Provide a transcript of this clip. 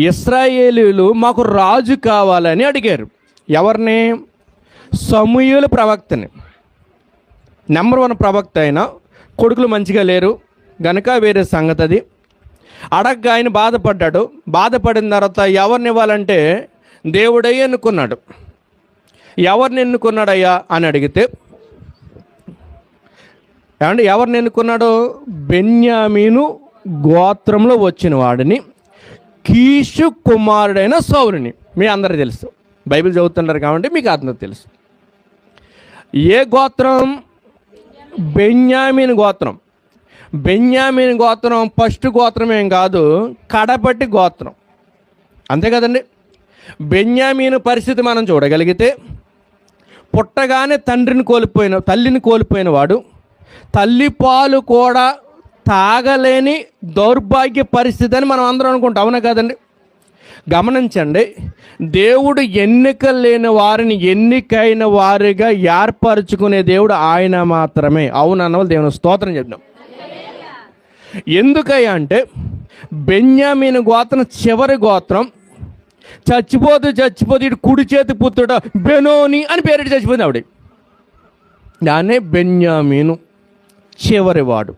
ఇస్రాయేలీలు మాకు రాజు కావాలని అడిగారు. ఎవరిని సమూహల ప్రవక్తని. నెంబర్ వన్ ప్రవక్త అయినా కొడుకులు మంచిగా లేరు. గనక వేరే సంగతి అది. అడగ్గా ఆయన బాధపడ్డాడు. బాధపడిన తర్వాత ఎవరిని ఇవ్వాలంటే దేవుడై ఎన్నుకున్నాడు. ఎవరిని ఎన్నుకున్నాడయ్యా అని అడిగితే ఏమంటే ఎవరిని ఎన్నుకున్నాడు? బెన్యామీను గోత్రంలో వచ్చిన వాడిని. కీషు కుమారుడైన సౌరుని మీ అందరికీ తెలుసు. బైబిల్ చదువుతున్నారు కాబట్టి మీకు అందరూ తెలుసు. ఏ గోత్రం? బెన్యామీన్ గోత్రం. బెన్యామీన్ గోత్రం ఫస్ట్ గోత్రం ఏం కాదు కడపటి గోత్రం. అంతే కదండి? బెన్యామీను పరిస్థితి మనం చూడగలిగితే పుట్టగానే తండ్రిని కోల్పోయిన తల్లిని కోల్పోయిన వాడు తల్లి పాలు కూడా తాగలేని దౌర్భాగ్య పరిస్థితి అని మనం అందరం అనుకుంటాం. అవునా కాదండి? గమనించండి. దేవుడు ఎన్నిక లేని వారిని ఎన్నికైన వారిగా ఏర్పరచుకునే దేవుడు ఆయన మాత్రమే. అవునన్న వాళ్ళు దేవుని స్తోత్రం చెప్తాం ఎందుకయ్యా అంటే బెన్యామీన గోత్రం చివరి గోత్రం చచ్చిపోతూ చచ్చిపోతూ ఇటు కుడి చేతి పుత్రుడు బెనోని అని పేరిటి చచ్చిపోయింది ఆవిడ. దాన్నే బెన్యామీను చివరివాడు.